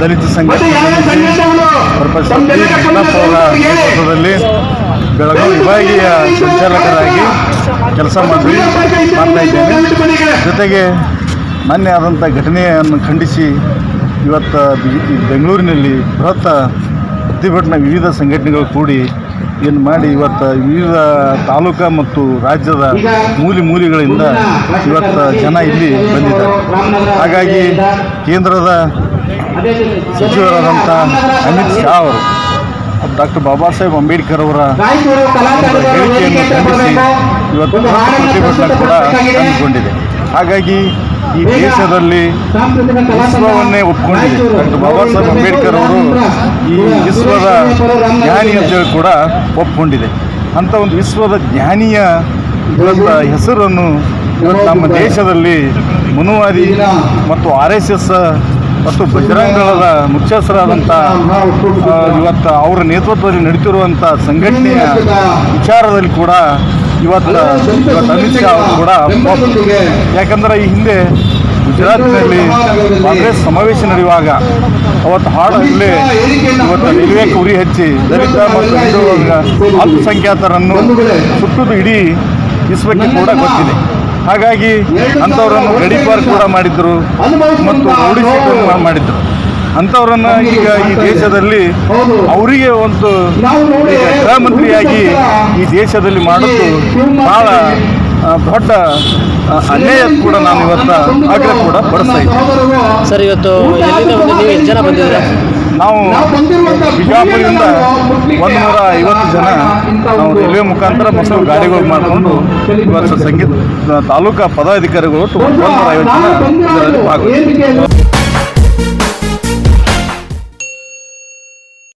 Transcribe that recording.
ದಲಿತ ನೇತೃತ್ವದಲ್ಲಿ ಬೆಳಗಾವಿ ವಿಭಾಗೀಯ ಸಂಚಾಲಕರಾಗಿ ಕೆಲಸ ಮಾಡಿ ಮಾಡ್ತಾ ಇದ್ದೇನೆ. ಜೊತೆಗೆ ಮೊನ್ನೆ ಆದಂಥ ಘಟನೆಯನ್ನು ಖಂಡಿಸಿ ಇವತ್ತು ಬೆಂಗಳೂರಿನಲ್ಲಿ ಬೃಹತ್ ಪ್ರತಿಭಟನಾ ವಿವಿಧ ಸಂಘಟನೆಗಳು ಕೂಡಿ ಏನು ಮಾಡಿ ಇವತ್ತು ವಿವಿಧ ತಾಲೂಕಾ ಮತ್ತು ರಾಜ್ಯದ ಮೂಲೆ ಮೂಲೆಗಳಿಂದ ಇವತ್ತು ಜನ ಇಲ್ಲಿ ಬಂದಿದ್ದಾರೆ. ಹಾಗಾಗಿ ಕೇಂದ್ರದ ಸಚಿವರಾದಂಥ ಅಮಿತ್ ಶಾ ಅವರು ಡಾಕ್ಟರ್ ಬಾಬಾ ಸಾಹೇಬ್ ಅಂಬೇಡ್ಕರ್ ಅವರ ಹೇಳಿಕೆಯನ್ನು ಖಂಡಿಸಿ ಇವತ್ತು ಪ್ರತಿಭಟನೆ ಕೂಡ ಹಮ್ಮಿಕೊಂಡಿದೆ. ಹಾಗಾಗಿ ಈ ದೇಶದಲ್ಲಿ ವಿಶ್ವವನ್ನೇ ಒಪ್ಕೊಂಡಿದೆ. ಡಾಕ್ಟರ್ ಬಾಬಾ ಸಾಹೇಬ್ ಅಂಬೇಡ್ಕರ್ ಅವರು ಈ ವಿಶ್ವದ ಜ್ಞಾನಿ ಅಂತೇಳಿ ಕೂಡ ಒಪ್ಕೊಂಡಿದೆ. ಅಂತ ಒಂದು ವಿಶ್ವದ ಜ್ಞಾನಿಯ ಹೆಸರನ್ನು ಇವತ್ತು ನಮ್ಮ ದೇಶದಲ್ಲಿ ಮನುವಾದಿ ಮತ್ತು ಆರ್ ಎಸ್ ಎಸ್ ಮತ್ತು ಬಜರಂಗದಳದ ಮುಖ್ಯಸ್ಥರಾದಂಥ ಆ, ಇವತ್ತು ಅವರ ನೇತೃತ್ವದಲ್ಲಿ ನಡೀತಿರುವಂಥ ಸಂಘಟನೆಯ ವಿಚಾರದಲ್ಲಿ ಕೂಡ ಇವತ್ತು ಇವತ್ತು ಅಮಿತ್ ಶಾ ಅವರು ಕೂಡ ಯಾಕಂದ್ರೆ ಈ ಹಿಂದೆ ಗುಜರಾತ್ನಲ್ಲಿ ಕಾಂಗ್ರೆಸ್ ಸಮಾವೇಶ ನಡೆಯುವಾಗ ಅವತ್ತು ಹಾಡಲ್ಲೇ ಇವತ್ತು ರೈಲ್ವೆ ಉರಿ ಹಚ್ಚಿ ದಲಿತ ಮತ್ತು ಹಿಂದೂ ಅಲ್ಪಸಂಖ್ಯಾತರನ್ನು ಸುಟ್ಟುದು ಇಡೀ ವಿಶ್ವಕ್ಕೆ ಕೂಡ ಗೊತ್ತಿದೆ. ಹಾಗಾಗಿ ಅಂಥವರನ್ನು ಗಡಿಪಾರ್ ಕೂಡ ಮಾಡಿದ್ರು ಮತ್ತು ರೌಡಿಸೀಕರಣ ಮಾಡಿದ್ರು. ಅಂಥವ್ರನ್ನ ಈಗ ಈ ದೇಶದಲ್ಲಿ ಅವರಿಗೆ ಒಂದು ಗೃಹ ಮಂತ್ರಿಯಾಗಿ ಈ ದೇಶದಲ್ಲಿ ಮಾಡೋದು ಭಾಳ ದೊಡ್ಡ ಅನ್ಯಾಯ ಕೂಡ ನಾನು ಇವತ್ತು ಆಗ್ರಹ ಕೂಡ ಪಡಿಸ್ತಾ ಇದ್ದೀನಿ. ಸರ್, ಇವತ್ತು ಎಲ್ಲಿಂದ ಒಂದು ಜನ ಬಂದಿದ್ದೀರಾ? ನಾವು ಬಿಜಾಪುರದಿಂದ ಒಂದು ನೂರ ಐವತ್ತು ಜನ ನಾವು ರೈಲ್ವೆ ಮುಖಾಂತರ ಮತ್ತು ಗಾಡಿಗಳು ಮಾಡಿಕೊಂಡು ಇವತ್ತು ಸಂಗೀತ ತಾಲೂಕಾ ಪದಾಧಿಕಾರಿಗಳು ಒಂದು ನೂರ ಐವತ್ತು ಜನ ಇದರಲ್ಲಿ ಭಾಗವಹಿಸಿದ್ದಾರೆ.